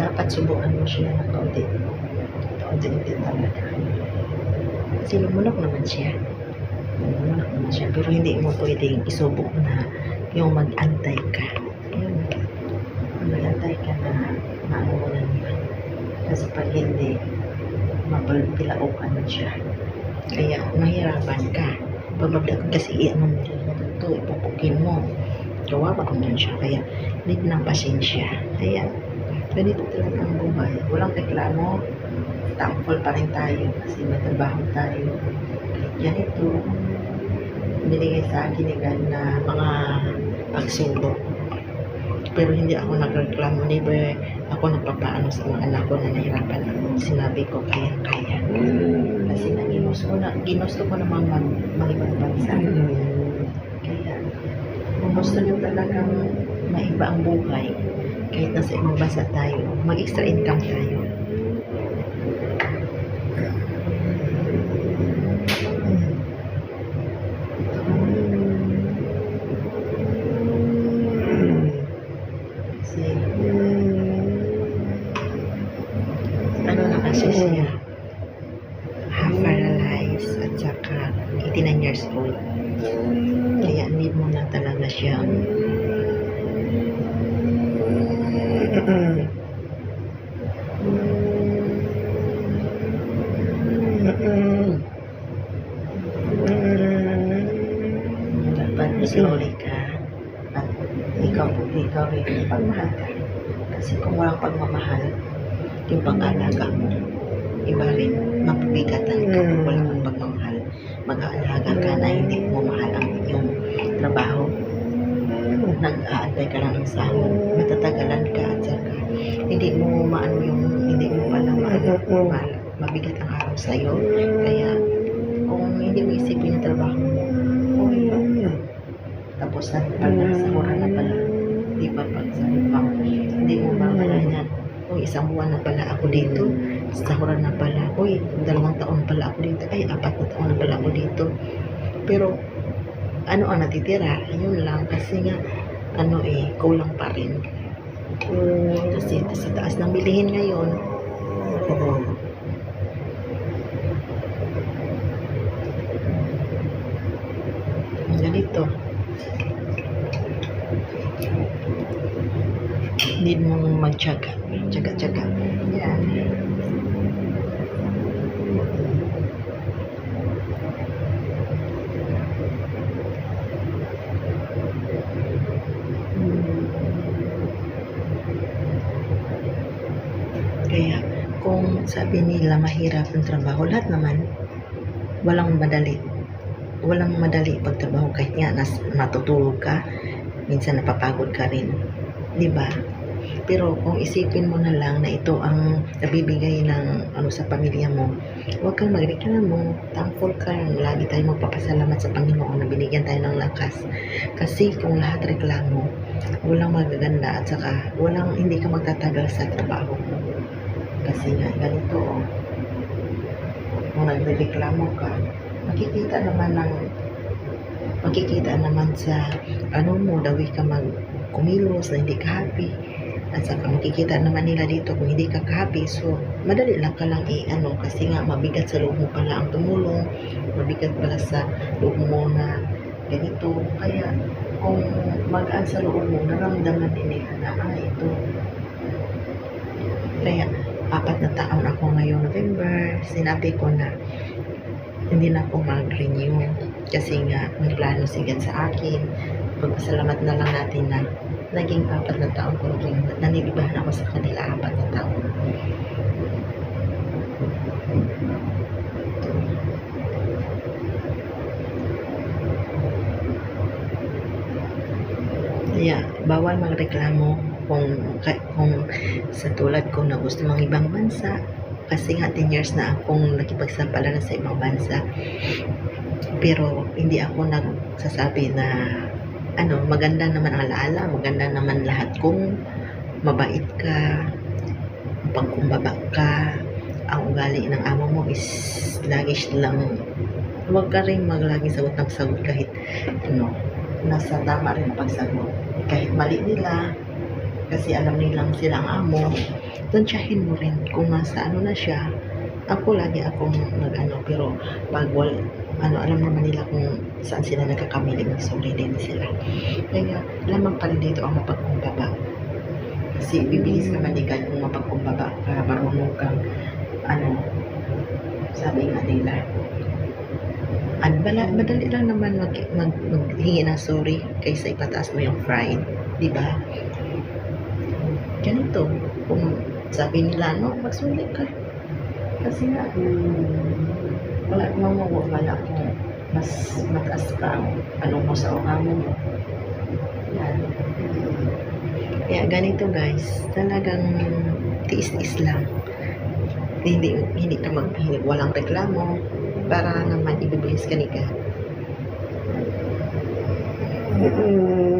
dapat subukan mo siya ng kaunti. Kaunti-unti talaga. Kasi lumulok naman siya. Lumulok naman siya. Pero hindi mo pwedeng isubok na yung mag-antay ka. Ayun. Mag-antay ka na maumunan niya. Kasi pag hindi, mapalpilaukan na siya. Kaya mahirapan ka. Pabagdag kasi ano mo ito, ipupukin mo. Kawawa ko na siya. Kaya need ng pasensya. Kaya ganito talaga ang buhay. Walang reklamo. Thankful pa rin tayo kasi may trabaho tayo. Ganito. Binigay sa akin ni God na mga pagsubok. Pero hindi ako nagreklamo. Never ako nagpapaano sa mga anak ko na nahirapan ako. Sinabi ko, kaya-kaya. Kasi na ginusto ko na, ginusto ko naman mag, mag-ibang bansa. Kaya, kung gusto nyo talagang maiba ang buhay, kahit nasa ibang bansa tayo, mag-extra income tayo. Ano na kasi siya, half paralyzed at saka 89 years old. Kaya need mo na talaga siyang dapat slowly ka at ikaw ikaw rin pagmahal ka. Kasi kung walang pagmamahal, yung pag-alaga mo, iba rin, mapabigatan ka kung walang kang pagmamahal. Mag-aalaga ka na hindi mo mahal ang iyong trabaho. Nag-aantay ka lang ng sahod, matatagalan ka at saka hindi mo maano yung, hindi mo pala maano, ma- mabigat ang araw sa'yo. Kaya, kung hindi mo isipin yung trabaho mo, okay lang. Tapos na pala, sahuran na pala. Di ba pag sabi pa, hindi mo mamalayan. Uy, isang buwan na pala ako dito. Sahuran na pala. Uy, dalawang taon pala ako dito. Ay, apat na taon na pala ako dito. Pero, ano ang natitira? Yun lang. Kasi nga, ano eh, kulang pa rin. Kasi sa taas ng bilihin ngayon, ganito. Need mong magtyaga. Tyaga-tyaga. Yan. Kaya kung sabi nila mahirap ang trabaho, lahat naman walang madali. Walang madali pagtrabaho kahit nga nas, natutulog ka, minsan napapagod ka rin. ba? Pero kung isipin mo na lang na ito ang nabibigay ng ano sa pamilya mo, huwag kang magreklamo. Thankful ka. Lagi tayong magpapasalamat sa Panginoon na binigyan tayo ng lakas. Kasi kung lahat reklamo, walang magaganda at saka walang hindi ka magtatagal sa trabaho. Kasi nga ganito oh. Kung nagreklamo ka, makikita naman ng makikita naman sa ano mo, dawi ka mag kumilos na hindi ka happy. At saka makikita naman nila dito kung hindi ka happy. So, madali lang ka lang i-ano kasi nga mabigat sa loob mo pala ang tumulong. Mabigat pala sa loob mo na ganito. Kaya, kung magaan sa loob mo, naramdaman din nila na, ah, ito. Kaya, apat na taon ako ngayong November. Sinabi ko na hindi na ako mag-renew kasi nga may plano sigat sa akin. Pagpasalamat na lang natin na naging apat na taon ko rin. Nanilibahan ako sa kanila apat na taon. Kaya, bawal magreklamo kung, kung sa tulad ko na gusto mang ibang bansa kasi nga 10 years na akong nakipagsapalaran sa ibang bansa pero hindi ako nagsasabi na ano, maganda naman ang alaala, maganda naman lahat kung mabait ka, pagkumbaba ka, ang ugali ng amo mo is lagi lang huwag ka rin maglagi sagot ng sagot kahit ano, nasa tama rin ang pagsagot. Kahit mali nila, kasi alam nilang sila ang amo, tansyahin mo rin kung nasa ano na siya. Ako lagi akong nag-ano, pero pag wal, ano, alam naman nila kung saan sila nagkakamali, mag-sorry din sila. Kaya, lamang pa rin dito ang mapagkumbaba. Kasi bibilis naman di kayo kung mapagkumbaba para marunong kang, ano, sabi nga nila, ano, bala, madali lang naman mag, mag, maghingi ng sorry kaysa ipataas mo yung pride, di ba? Ganito, kung sabi nila, no, magsulit ka. Kasi nga, hmm, wala namang mawawala kung mas mataas pa ang ano mo sa amo mo. Yan. Kaya ganito guys, talagang tiis-tiis lang. Hindi, hindi ka mag, hindi, walang reklamo para naman ibibilis ka ni ka. Bye-bye.